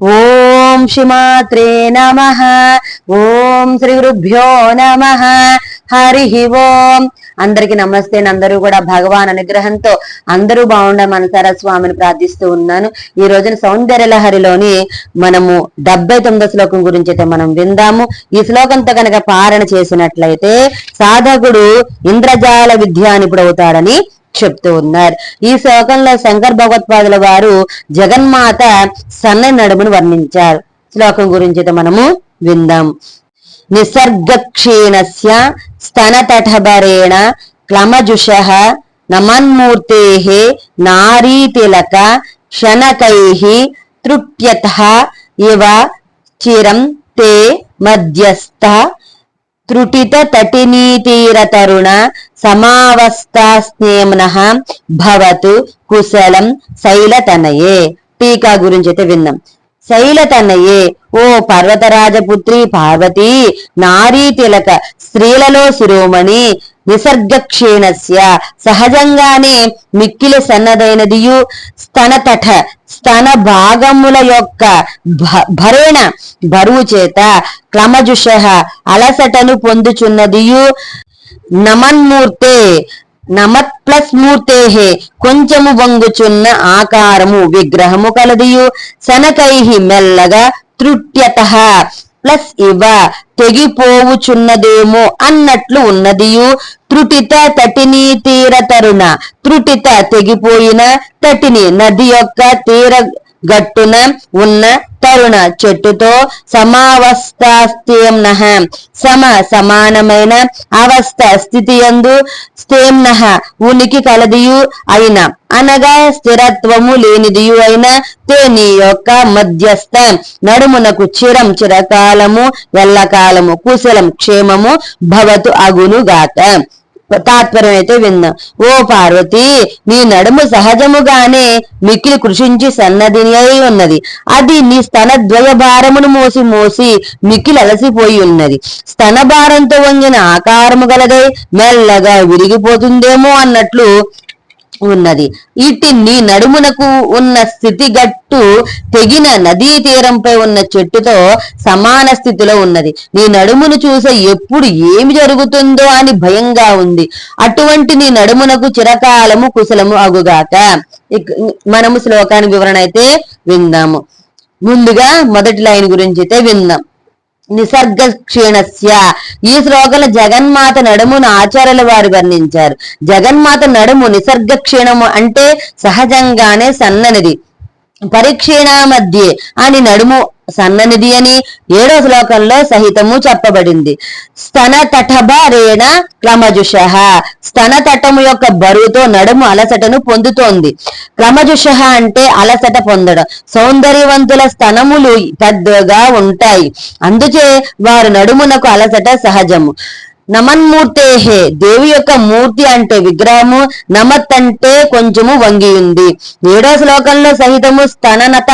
ఓం శ్రీమాత్రే నమ. ఓం శ్రీ గురుభ్యో నమ. హరి ఓం. అందరికి నమస్తే అందరూ కూడా భగవాన్ అనుగ్రహంతో అందరూ బాగుండ మనసారా స్వామిని ప్రార్థిస్తూ ఉన్నాను. ఈ రోజున సౌందర్య లహరిలోని మనము డెబ్బై తొమ్మిదో శ్లోకం గురించి అయితే మనం విందాము. ఈ శ్లోకంతో కనుక పారణ చేసినట్లయితే సాధకుడు ఇంద్రజాల విద్యానిపుడు అవుతాడని చెప్తూ ఉన్నారు. ఈ శ్లోకంలో శంకర్ భగవత్పాదుల వారు జగన్మాత సన్న నడుమును వర్ణించారు. శ్లోకం గురించి మనము విందాం. నిసర్గక్షీణస్య స్తన స్తనతటభరేణ క్లమజుష నమన్మూర్తే నారీతిలక క్షణకై తృప్యత ఇవ చిరం తే మధ్యస్థ త్రుటిత తటినీతీరతరుణ సమావస్థాస్నేమ్న భవతు కుశలం శైలతనయే. టీకా గురించి అయితే విన్నాం. శైలతనయే. ఓ పర్వతరాజపుత్రి పార్వతి నారీ తిలక స్త్రీలలో శిరోమణి నిసర్గక్షీణస్య. సహజంగానే మిక్కిలి సన్నదైనదియు స్తనతట స్తన భాగముల యొక్క భరేణ బరువు చేత క్రమజుష అలసటను పొందుచున్నదియు నమన్మూర్తే నమత్ ప్లస్ మూర్తే కొంచెము వంగుచున్న ఆకారము విగ్రహము కలదియు శనకై మెల్లగా తృట్యత. ప్లస్ ఇవ తెగిపోవుచున్నదేమో అన్నట్లు ఉన్నదియు. త్రుటిత తటిని తీర తరుణ త్రుటిత తెగిపోయిన తటిని నది యొక్క తీర గట్టున ఉన్న తరుణ చెట్టుతో సమావస్థాస్తేమ్న సమ సమానమైన అవస్థ స్థితి ఎందు స్థేమ్న ఉనికి కలదియు అయిన అనగా స్థిరత్వము లేనిదియు అయిన తేని యొక్క మధ్యస్థ నడుమునకు చిరం చిరకాలము ఎల్లకాలము కుశలం క్షేమము భవతు అగునుగాక। తాత్పర్యం అయితే విందాం. ఓ పార్వతి నీ నడుము సహజముగానే మిక్కిలి కృషించి సన్నదిని అయి ఉన్నది. అది నీ స్తన ద్వయ భారమును మోసి మోసి మిక్కిలి అలసిపోయి ఉన్నది. స్తన భారంతో వంగిన ఆకారము గలదై మెల్లగా విరిగిపోతుందేమో అన్నట్లు ఉన్నది. ఇట్టి నీ నడుమునకు ఉన్న స్థితిగట్టు తెగిన నదీ తీరంపై ఉన్న చెట్టుతో సమాన స్థితిలో ఉన్నది. నీ నడుమును చూసే ఎప్పుడు ఏమి జరుగుతుందో అని భయంగా ఉంది. అటువంటి నీ నడుమునకు చిరకాలము కుశలము అగుగాక. మనము శ్లోకాన్ని వివరణ అయితే విందాము. ముందుగా మొదటి లైన్ గురించి అయితే విందాం. నిసర్గ క్షీణస్య ఈ శ్లోకంలో జగన్మాత నడుమును ఆచార్యుల వారు వర్ణించారు. జగన్మాత నడుము నిసర్గ క్షీణము అంటే సహజంగానే సన్ననిది. పరిక్షీణ మధ్య అని నడుము సన్ననిది అని ఏడో శ్లోకంలో సహితము చెప్పబడింది. స్తన తటభరేణ క్లమజుష స్తన తటము యొక్క బరువుతో నడుము అలసటను పొందుతోంది. క్లమజుష అంటే అలసట పొందడం. సౌందర్యవంతుల స్తనములు పెద్దగా ఉంటాయి. అందుచే వారు నడుమునకు అలసట సహజము. నమన్మూర్తేహే. దేవి యొక్క మూర్తి అంటే విగ్రహము నమత్ అంటే కొంచెము వంగి ఉంది. ఏడో శ్లోకంలో సహితము స్తననత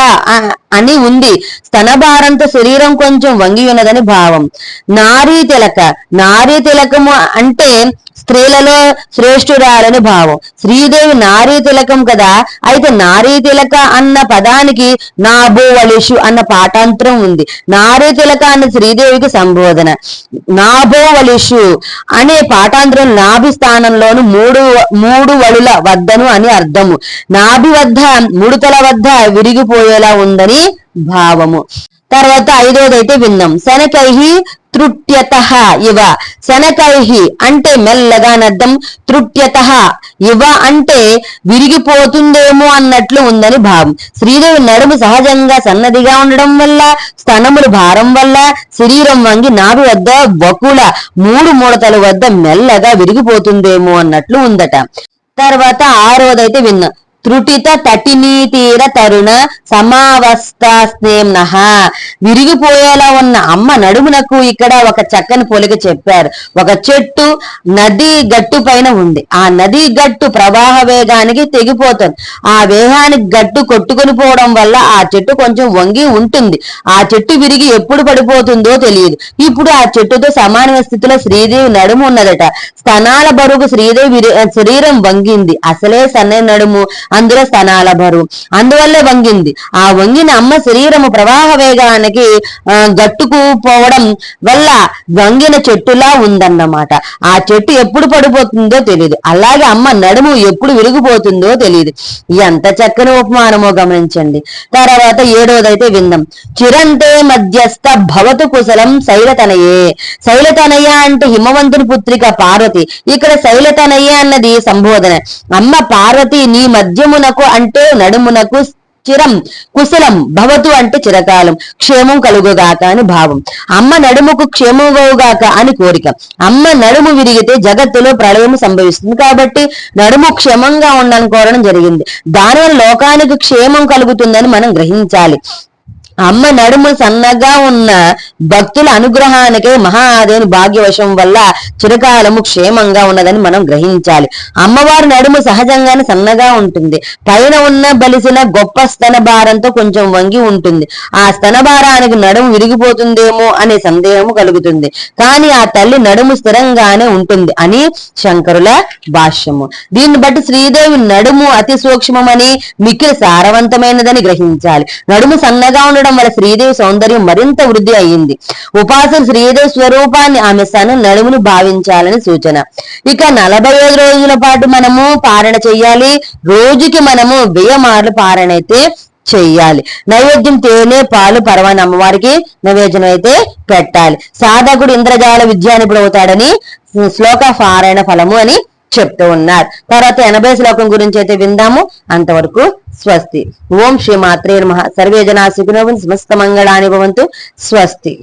అని ఉంది. స్తనభారంతో శరీరం కొంచెం వంగి ఉన్నదని భావం. నారీ తిలక. నారీ తిలకము అంటే స్త్రీలలో శ్రేష్ఠురాలని భావం. శ్రీదేవి నారీ తిలకం కదా. అయితే నారీ తిలక అన్న పదానికి నాభోవలిషు అన్న పాఠాంతరం ఉంది. నారీ తిలక అన్న శ్రీదేవికి సంబోధన. నాభోవలిషు అనే పాఠాంతరం నాభి స్థానంలోను మూడు మూడు వలుల వద్దను అని అర్థము. నాభి వద్ద ముడుతల వద్ద విరిగిపోయేలా ఉందని భావము. తర్వాత ఐదోదైతే విన్నాం శనకైహి తృట్యత ఇవ. శనకైహి అంటే మెల్లగా నద్దం తృట్యత ఇవ అంటే విరిగిపోతుందేమో అన్నట్లు ఉందని భావం. శ్రీదేవి నడుము సహజంగా సన్నదిగా ఉండడం వల్ల స్తనములు భారం వల్ల శరీరం వంగి నాభి వద్ద బకుల మూడు మూడతల వద్ద మెల్లగా విరిగిపోతుందేమో అన్నట్లు ఉందట. తర్వాత ఆరోదైతే విన్నా. త్రుటిత తటినీతీర తరుణ సమావస్థాస్నేమ్న. విరిగిపోయేలా ఉన్న అమ్మ నడుమునకు ఇక్కడ ఒక చక్కని పోలిక చెప్పారు. ఒక చెట్టు నది గట్టు పైన ఉంది. ఆ నది గట్టు ప్రవాహ వేగానికి తెగిపోతుంది. ఆ వేగానికి గట్టు కొట్టుకుని పోవడం వల్ల ఆ చెట్టు కొంచెం వంగి ఉంటుంది. ఆ చెట్టు విరిగి ఎప్పుడు పడిపోతుందో తెలియదు. ఇప్పుడు ఆ చెట్టుతో సమాన స్థితిలో శ్రీదేవి నడుము ఉన్నదట. స్తనాల బరువు శ్రీదేవి శరీరం వంగింది. అసలే సన్న నడుము అందులో స్తనాల బరువు. అందువల్లే వంగింది. ఆ వంగిన అమ్మ శరీరము ప్రవాహ వేగానికి ఆ, గట్టుకు పోవడం వల్ల వంగిన చెట్టులా ఉందన్నమాట. ఆ చెట్టు ఎప్పుడు పడిపోతుందో తెలియదు అలాగే అమ్మ నడుము ఎప్పుడు విరిగిపోతుందో తెలియదు ఎంత చక్కని ఉపమానమో గమనించండి. తర్వాత ఏడోదైతే విందాం. చిరంతే మధ్యస్థ భవతు కుశలం శైలతనయే. శైలతనయ అంటే హిమవంతుని పుత్రిక పార్వతి. ఇక్కడ శైలతనయ అన్నది సంబోధన. అమ్మ పార్వతి నీ మధ్యమునకు అంటే నడుమునకు చిరం కుశలం భవతు అంటే చిరకాలం క్షేమం కలుగుగాక అని భావం. అమ్మ నడుముకు క్షేమగోగాక అని కోరిక. అమ్మ నడుము విరిగితే జగత్తులో ప్రళయం సంభవిస్తుంది. కాబట్టి నడుము క్షేమంగా ఉండాలని కోరడం జరిగింది. దానివల్ల లోకానికి క్షేమం కలుగుతుందని మనం గ్రహించాలి. అమ్మ నడుము సన్నగా ఉన్న భక్తుల అనుగ్రహానికే మహాదేవుని భాగ్యవశం వల్ల చిరకాలము క్షేమంగా ఉన్నదని మనం గ్రహించాలి. అమ్మవారి నడుము సహజంగానే సన్నగా ఉంటుంది. పైన ఉన్న బలిసిన గొప్ప స్తన భారంతో కొంచెం వంగి ఉంటుంది. ఆ స్తన భారానికి నడుము విరిగిపోతుందేమో అనే సందేహము కలుగుతుంది. కానీ ఆ తల్లి నడుము స్థిరంగానే ఉంటుంది అని శంకరుల భాష్యము. దీన్ని బట్టి శ్రీదేవి నడుము అతి సూక్ష్మమని మిక్కిలి సారవంతమైనదని గ్రహించాలి. నడుము సన్నగా ఉండడం వల్ల శ్రీదేవి సౌందర్యం మరింత వృద్ధి అయ్యింది. ఉపాసన శ్రీదేవి స్వరూపాన్ని ఆమె సన నడుమును భావించాలని సూచన. ఇక నలభై ఐదు రోజుల పాటు మనము పారణ చెయ్యాలి. రోజుకి మనము వెయ్యి మార్లు పారణ అయితే చెయ్యాలి. నైవేద్యం తేనె పాలు పర్వాన్ని అమ్మవారికి నైవేద్యం అయితే పెట్టాలి. సాధకుడు ఇంద్రజాల విద్యానిపుడు అవుతాడని శ్లోక పారాయణ ఫలము అని చెప్తూ ఉన్నారు. తర్వాత ఎనభై శ్లోకం గురించి అయితే విందాము. అంతవరకు స్వస్తి. ఓం శ్రీ మాత్రే నమ. సర్వే జనా సుఖినోవన్ సమస్త మంగళాని భవంతు. స్వస్తి.